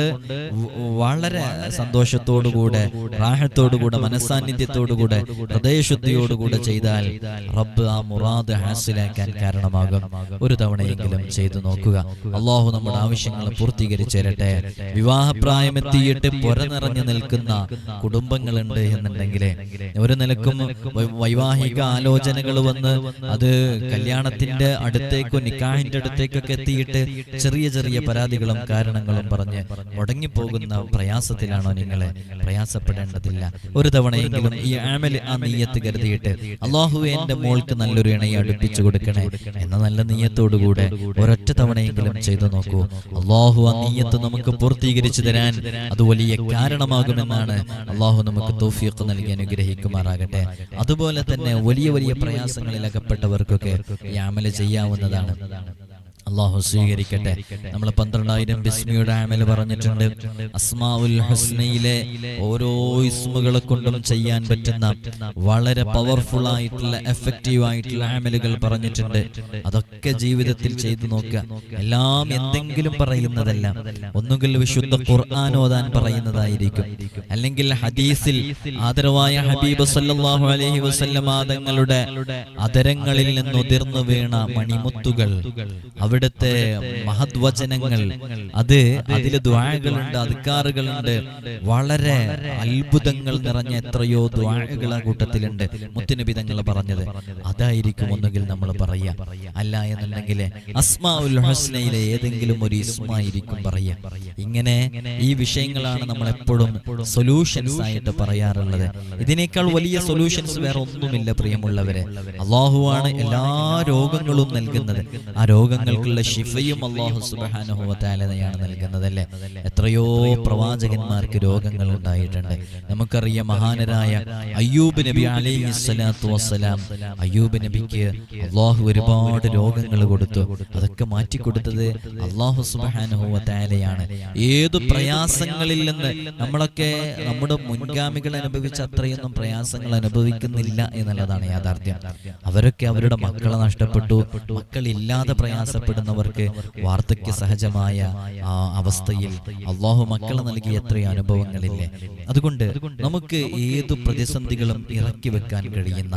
വളരെ സന്തോഷത്തോടുകൂടെ റാഹത്തോടുകൂടെ മനസാന്നിധ്യത്തോടുകൂടെ ഹൃദയശുദ്ധിയോടുകൂടെ ചെയ്താൽ റബ്ബ് ആ മുറാദ് ഹാസിലാക്കാൻ കാരണമാകും. ഒരു തവണയെങ്കിലും ചെയ്തു നോക്കുക. അള്ളാഹു നമ്മുടെ ആവശ്യങ്ങൾ പൂർത്തീകരിച്ചു തരട്ടെ. വിവാഹപ്രായമെത്തിയിട്ട് പുര നിറഞ്ഞു നിൽക്കുന്ന കുടുംബങ്ങളുണ്ട് എന്നുണ്ടെങ്കിൽ ഒരു നിലക്കും വൈവാഹിക ആലോചനകൾ വന്ന് അത് കല്യാണത്തിന്റെ അടുത്തേക്കോ നിക്കാഹിന്റെ അടുത്തേക്കൊക്കെ എത്തിയിട്ട് ചെറിയ ചെറിയ പരാതികളും കാരണങ്ങളും പറഞ്ഞ് മുടങ്ങിപ്പോകുന്ന പ്രയാസത്തിലാണോ നിങ്ങളെ? പ്രയാസപ്പെടേണ്ടതില്ല. ഒരു തവണയെങ്കിലും ഈ ആമൽ ആ നീയത്ത് കരുതിയിട്ട് അള്ളാഹു എന്റെ മോൾക്ക് നല്ലൊരു ഇണയെ അടുപ്പിച്ചു കൊടുക്കണേ. എന്ന നല്ല നീയത്തോടുകൂടെ ഒരൊറ്റ തവണയെങ്കിലും ചെയ്തു നോക്കൂ. അള്ളാഹു ആ നീയത്ത് നമുക്ക് പൂർത്തീകരിച്ചു തരാൻ അത് വലിയ കാരണമാകുമെന്നാണ് അള്ളാഹു നമുക്ക് തോഫിയൊക്കെ നൽകി അനുഗ്രഹിക്കുമാറാകട്ടെ. അതുപോലെ തന്നെ വലിയ വലിയ പ്രയാസങ്ങളിൽ അകപ്പെട്ടവർക്കൊക്കെ ഈ അമല ചെയ്യാവുന്നതാണ്. അള്ളാഹു സ്വീകരിക്കട്ടെ. നമ്മൾ പന്ത്രണ്ടായിരം ബിസ്മിയുടെ ആമൽ പറഞ്ഞിട്ടുണ്ട്. അസ്മാഉൽ ഹുസ്നയിലെ ഓരോ ഇസ്മുകളെ കൊണ്ടും ചെയ്യാൻ പറ്റുന്ന വളരെ പവർഫുൾ ആയിട്ടുള്ള എഫക്റ്റീവ് ആയിട്ടുള്ള ആമലുകൾ പറഞ്ഞിട്ടുണ്ട്. അതൊക്കെ ജീവിതത്തിൽ ചെയ്തു നോക്കുക. എല്ലാം എന്തെങ്കിലും പറയുന്നതല്ല ഒന്നുകിൽ വിശുദ്ധ ഖുർആൻ ഓതാൻ പറയുന്നതായിരിക്കും. അല്ലെങ്കിൽ ഹദീസിൽ ആദരവായ ഹബീബ് സല്ലല്ലാഹു അലൈഹി വസല്ലമ തങ്ങളുടെ അതരങ്ങളിൽ നിന്നുതിർന്നു വീണ മണിമുത്തുകൾ. അവിടുത്തെ മഹദ്വചനങ്ങൾ അത് അതിൽ ദ്വാഴകളുണ്ട് അധികാറുകളുണ്ട് വളരെ അത്ഭുതങ്ങൾ നിറഞ്ഞ എത്രയോ ദ്വാഴകൾ ആ കൂട്ടത്തിലുണ്ട്. മുത്തിനബി തങ്ങൾ പറഞ്ഞത് അതായിരിക്കും ഒന്നുകിൽ നമ്മൾ പറയാ. അല്ല എന്നുണ്ടെങ്കിൽ അസ്മാ ഏതെങ്കിലും ഒരു ഇസ്മായിരിക്കും പറയാ. ഇങ്ങനെ ഈ വിഷയങ്ങളാണ് നമ്മൾ എപ്പോഴും സൊല്യൂഷൻസ് ആയിട്ട് പറയാറുള്ളത്. ഇതിനേക്കാൾ വലിയ സൊല്യൂഷൻസ് വേറെ ഒന്നുമില്ല പ്രിയമുള്ളവരെ. അള്ളാഹുവാണ് എല്ലാ രോഗങ്ങളും നൽകുന്നത്. ആ രോഗങ്ങൾക്കുള്ള ശിഫയും അള്ളാഹു സുബാനുഹുവത്താലതയാണ് നൽകുന്നതല്ലേ എത്രയോ പ്രവാചകന്മാർക്ക് രോഗങ്ങൾ ഉണ്ടായിട്ടുണ്ട്. നമുക്കറിയാം മഹാനരായ അയ്യൂബ് നബി അലൈഹി സ്വലാത്തു വസ്സലാം അയ്യൂബ് നബിക്ക് അള്ളാഹു ഒരുപാട് രോഗങ്ങൾ കൊടുത്തു. അതൊക്കെ മാറ്റി മാറ്റിക്കൊടുത്തത് അള്ളാഹു സുബാനുഹുവാലയാണ് ഏതു പ്രയാസങ്ങളിൽ നിന്ന് നമ്മളൊക്കെ നമ്മുടെ മുൻഗാമികൾ അനുഭവിച്ച അത്രയൊന്നും പ്രയാസങ്ങൾ അനുഭവിക്കുന്നില്ല എന്നുള്ളതാണ് യാഥാർത്ഥ്യം. അവരൊക്കെ അവരുടെ മക്കളെ നഷ്ടപ്പെട്ടു. മക്കളില്ലാതെ പ്രയാസപ്പെടുന്നവർക്ക് വാർദ്ധക്യ സഹജമായ ആ അവസ്ഥയിൽ അള്ളാഹു മക്കളെ നൽകിയ എത്ര അനുഭവങ്ങളില്ലേ? അതുകൊണ്ട് നമുക്ക് ഏതു പ്രതിസന്ധികളും ഇറക്കി വെക്കാൻ കഴിയുന്ന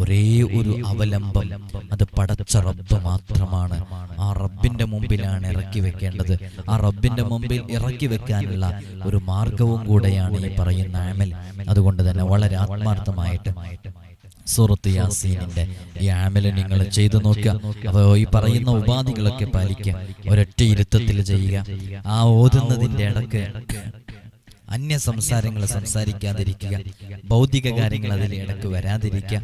ഒരേ ഒരു അവലംബം അത് പടച്ച റബ്ബ് മാത്രമാണ്. ആ റബ്ബിന്റെ മുമ്പിലാണ് ഇറക്കി വെക്കേണ്ടത്. ആ റബ്ബിന്റെ മുമ്പിൽ ഇറക്കി വെക്കാനുള്ള ഒരു മാർഗവും കൂടെയാണ് ഈ പറയുന്ന ആമൽ അതുകൊണ്ട് തന്നെ വളരെ ആത്മാർത്ഥമായിട്ട് സൂറത്ത് യാസീനിന്റെ ഈ ആമൽ നിങ്ങൾ ചെയ്തു നോക്കുക. അപ്പൊ ഈ പറയുന്ന ഉപാധികളൊക്കെ പാലിക്കുക. ഒരൊറ്റ ഇരുത്തത്തിൽ ചെയ്യുക. ആ ഓതുന്നതിന്റെ ഇടയ്ക്ക് അന്യ സംസാരങ്ങൾ സംസാരിക്കാതിരിക്കുക. ഭൗതിക കാര്യങ്ങൾ അതിൽ ഇടയ്ക്ക് വരാതിരിക്കുക.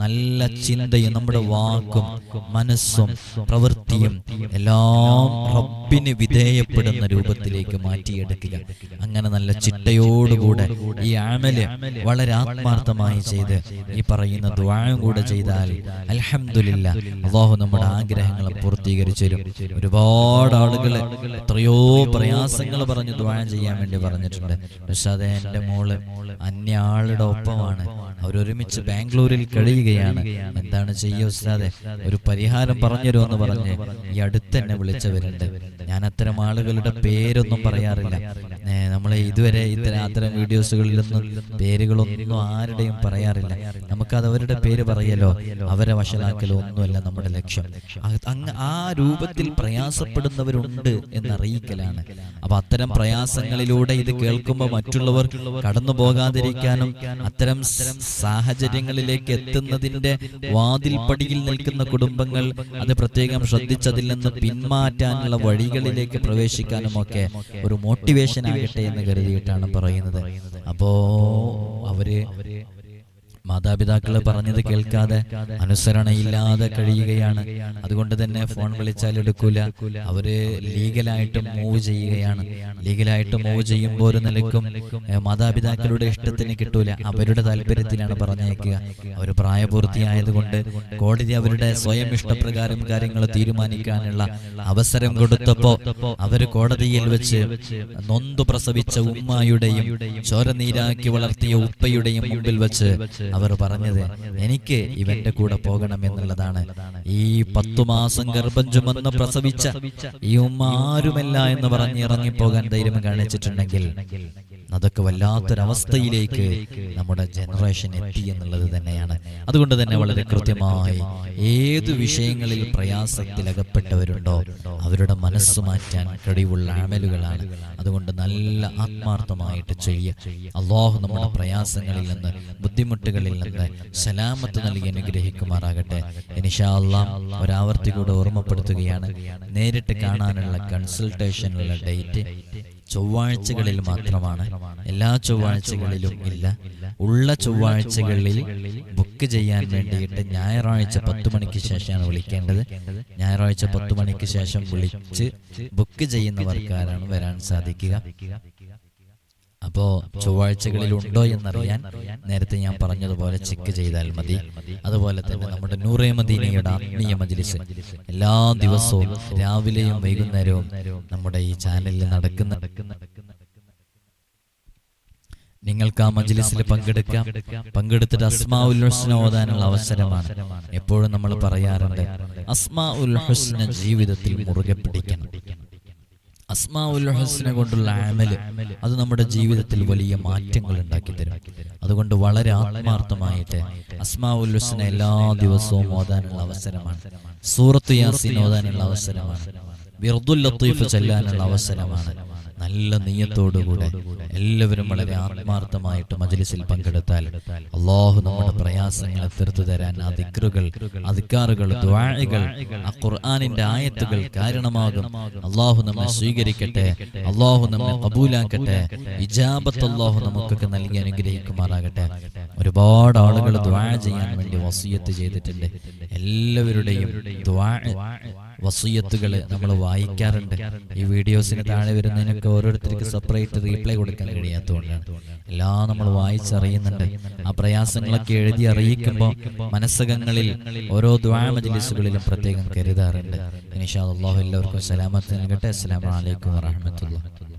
നല്ല ചിന്തയും നമ്മുടെ വാക്കും മനസ്സും പ്രവൃത്തിയും എല്ലാം റബ്ബിന് വിധേയപ്പെടുന്ന രൂപത്തിലേക്ക് മാറ്റിയെടുക്കുക. അങ്ങനെ നല്ല ചിട്ടയോടുകൂടെ ഈ ആമൽ വളരെ ആത്മാർത്ഥമായി ചെയ്ത് ഈ പറയുന്ന ദ്വാഴം കൂടെ ചെയ്താൽ അലഹമില്ല അള്ളാഹു നമ്മുടെ ആഗ്രഹങ്ങളെ പൂർത്തീകരിച്ചു തരും. ഒരുപാട് ആളുകൾ എത്രയോ പ്രയാസങ്ങൾ പറഞ്ഞ് ദ്വാഴം ചെയ്യാൻ വേണ്ടി പറഞ്ഞിട്ടുണ്ട്. പക്ഷെ അത് എന്റെ മോൾ അന്യ ആളുടെ ഒപ്പമാണ്. അവരൊരുമിച്ച് ബാംഗ്ലൂരിൽ കഴിയുകയാണ്. എന്താണ് ചെയ്യുക ഉസ്താദെ? ഒരു പരിഹാരം പറഞ്ഞുതരുമെന്ന് പറഞ്ഞ് ഈ അടുത്ത് എന്നെ വിളിച്ചവരുണ്ട്. ഞാൻ അത്തരം ആളുകളുടെ പേരൊന്നും പറയാറില്ല. നമ്മളെ ഇതുവരെ ഇത്തരം അത്തരം വീഡിയോസുകളിലൊന്നും പേരുകളൊന്നും ആരുടെയും പറയാറില്ല. നമുക്കത് അവരുടെ പേര് പറയലോ? അവരെ വഷളാക്കലോ ഒന്നുമല്ല നമ്മുടെ ലക്ഷ്യം. അങ്ങ് ആ രൂപത്തിൽ പ്രയാസപ്പെടുന്നവരുണ്ട് എന്നറിയിക്കലാണ്. അപ്പൊ അത്തരം പ്രയാസങ്ങളിലൂടെ ഇത് കേൾക്കുമ്പോൾ മറ്റുള്ളവർ കടന്നു പോകാതിരിക്കാനും അത്തരം സാഹചര്യങ്ങളിലേക്ക് എത്തുന്നതിന്റെ വാതിൽപ്പടിയിൽ നിൽക്കുന്ന കുടുംബങ്ങൾ അത് പ്രത്യേകം ശ്രദ്ധിച്ചതിൽ നിന്ന് പിന്മാറ്റാനുള്ള വഴികളിലേക്ക് പ്രവേശിക്കാനുമൊക്കെ ഒരു മോട്ടിവേഷൻ ആകട്ടെ എന്ന് കരുതിയിട്ടാണ് പറയുന്നത്. അപ്പോ അവർ മാതാപിതാക്കൾ പറഞ്ഞത് കേൾക്കാതെ അനുസരണയില്ലാതെ കഴിയുകയാണ്. അതുകൊണ്ട് തന്നെ ഫോൺ വിളിച്ചാൽ എടുക്കൂല. അവർ ലീഗലായിട്ട് മൂവ് ചെയ്യുകയാണ്. ലീഗലായിട്ട് മൂവ് ചെയ്യുമ്പോൾ ഒരു നിലക്കും മാതാപിതാക്കളുടെ ഇഷ്ടത്തിന് കിട്ടൂല. അവരുടെ താല്പര്യത്തിലാണ് പറഞ്ഞേക്കുക. അവർ പ്രായപൂർത്തിയായതുകൊണ്ട് കോടതി അവരുടെ സ്വയം ഇഷ്ടപ്രകാരം കാര്യങ്ങൾ തീരുമാനിക്കാനുള്ള അവസരം കൊടുത്തപ്പോ അവർ കോടതിയിൽ വെച്ച് നൊന്തു പ്രസവിച്ച ഉമ്മായുടെയും ചോരനീരാക്കി വളർത്തിയ ഉപ്പയുടെയും മുമ്പിൽ വെച്ച് അവർ പറഞ്ഞത് എനിക്ക് ഇവന്റെ കൂടെ പോകണം എന്നുള്ളതാണ്. ഈ പത്തു മാസം ഗർഭം ചുമന്ന് പ്രസവിച്ച ഈ ഉമ്മ ആരുമല്ല എന്ന് പറഞ്ഞ് ഇറങ്ങിപ്പോകാൻ ധൈര്യം കാണിച്ചിട്ടുണ്ടെങ്കിൽ അതൊക്കെ വല്ലാത്തൊരവസ്ഥയിലേക്ക് നമ്മുടെ ജനറേഷൻ എത്തി എന്നുള്ളത് തന്നെയാണ്. അതുകൊണ്ട് തന്നെ വളരെ കൃത്യമായി ഏതു വിഷയങ്ങളിൽ പ്രയാസത്തിലകപ്പെട്ടവരുണ്ടോ അവരുടെ മനസ്സ് മാറ്റാൻ കഴിവുള്ള അമലുകളാണ്. അതുകൊണ്ട് നല്ല ആത്മാർത്ഥമായിട്ട് ചെയ്യുക. അള്ളാഹു നമ്മുടെ പ്രയാസങ്ങളിൽ നിന്ന് ബുദ്ധിമുട്ടുകളിൽ നിന്ന് സലാമത്ത് നൽകി അനുഗ്രഹിക്കുമാറാകട്ടെ. എനിഷാ ഒരാവർത്തി കൂടെ ഓർമ്മപ്പെടുത്തുകയാണ്. നേരിട്ട് കാണാനുള്ള കൺസൾട്ടേഷനുള്ള ഡേറ്റ് ചൊവ്വാഴ്ചകളിൽ മാത്രമാണ്. എല്ലാ ചൊവ്വാഴ്ചകളിലും ഇല്ല. ഉള്ള ചൊവ്വാഴ്ചകളിൽ ബുക്ക് ചെയ്യാൻ വേണ്ടിയിട്ട് ഞായറാഴ്ച പത്ത് മണിക്ക് ശേഷമാണ് വിളിക്കേണ്ടത്. ഞായറാഴ്ച പത്ത് മണിക്ക് ശേഷം വിളിച്ച് ബുക്ക് ചെയ്യുന്നവർക്കാരാണ് വരാൻ സാധിക്കുക. അപ്പോ ചൊവ്വാഴ്ചകളിൽ ഉണ്ടോ എന്നറിയാൻ നേരത്തെ ഞാൻ പറഞ്ഞതുപോലെ ചെക്ക് ചെയ്താൽ മതി. അതുപോലെ തന്നെ നമ്മുടെ നൂറേ മദീനയുടെ ആത്മീയ മജ്ലിസ്. എല്ലാ ദിവസവും രാവിലെയും വൈകുന്നേരവും നമ്മുടെ ഈ ചാനലിൽ നടക്കുന്ന നിങ്ങൾക്ക് ആ മജ്ലിസിൽ പങ്കെടുക്കാം. പങ്കെടുത്തിട്ട് അസ്മാ ഉൽ ഹുസ്ന ഓതാനുള്ള അവസരമാണ്. എപ്പോഴും നമ്മൾ പറയാറുണ്ട് അസ്മാ ഉൽ ഹുസ്ന ജീവിതത്തിൽ മുറുകെ പിടിക്കണം. അസ്മാ ഉൽ ഹുസ്ന കൊണ്ടുള്ള ആമൽ അത് നമ്മുടെ ജീവിതത്തിൽ വലിയ മാറ്റങ്ങൾ ഉണ്ടാക്കി തരും. അതുകൊണ്ട് വളരെ ആത്മാർത്ഥമായിട്ട് അസ്മാവുൽ ഹുസ്ന എല്ലാ ദിവസവും ഓതാനുള്ള അവസരമാണ്. സൂറത്ത് യാസീൻ ഓതാനുള്ള അവസരമാണ്. വിർദുൽ ലത്തീഫ് ചെല്ലാനുള്ള അവസരമാണ്. നല്ല നെയ്യത്തോടുകൂടെ എല്ലാവരും വളരെ ആത്മാർത്ഥമായിട്ട് മജലിസിൽ പങ്കെടുത്താൽ അള്ളാഹു നമ്മുടെ പ്രയാസങ്ങളെ തീർത്തു തരാൻ ആ ദിക്റുകൾ അധികാറുകൾ ദ്വാഴകൾ ആ ഖുർആാനിന്റെ ആയത്തുകൾ കാരണമാകും. അള്ളാഹു നമ്മെ സ്വീകരിക്കട്ടെ. അള്ളാഹു നമ്മെ കബൂലാക്കട്ടെ. ഇജാബത്ത് അള്ളാഹു നമുക്കൊക്കെ നൽകി അനുഗ്രഹിക്കുമാറാകട്ടെ. ഒരുപാട് ആളുകൾ ദ്വാഴ ചെയ്യാൻ വേണ്ടി വസീയത്ത് ചെയ്തിട്ടുണ്ട്. എല്ലാവരുടെയും ദ്വാ വസൂയത്തുകൾ നമ്മൾ വായിക്കാറുണ്ട്. ഈ വീഡിയോസിന് താഴെ വരുന്നതിനൊക്കെ ഓരോരുത്തർക്ക് സെപ്പറേറ്റ് റീപ്ലൈ കൊടുക്കാൻ കഴിയാത്തതുകൊണ്ടാണ് എല്ലാം നമ്മൾ വായിച്ചറിയുന്നുണ്ട്. ആ പ്രയാസങ്ങളൊക്കെ എഴുതി അറിയിക്കുമ്പോൾ മനസ്സകങ്ങളിൽ ഓരോ ദ്വാ മജ്ലിസുകളിലും പ്രത്യേകം കരുതാറുണ്ട്. ഇൻഷാ അള്ളാഹു എല്ലാവർക്കും സലാമത്ത് നൽകട്ടെ. അസ്സാം അലൈക്കും വറഹ്മത്തുള്ളാഹി.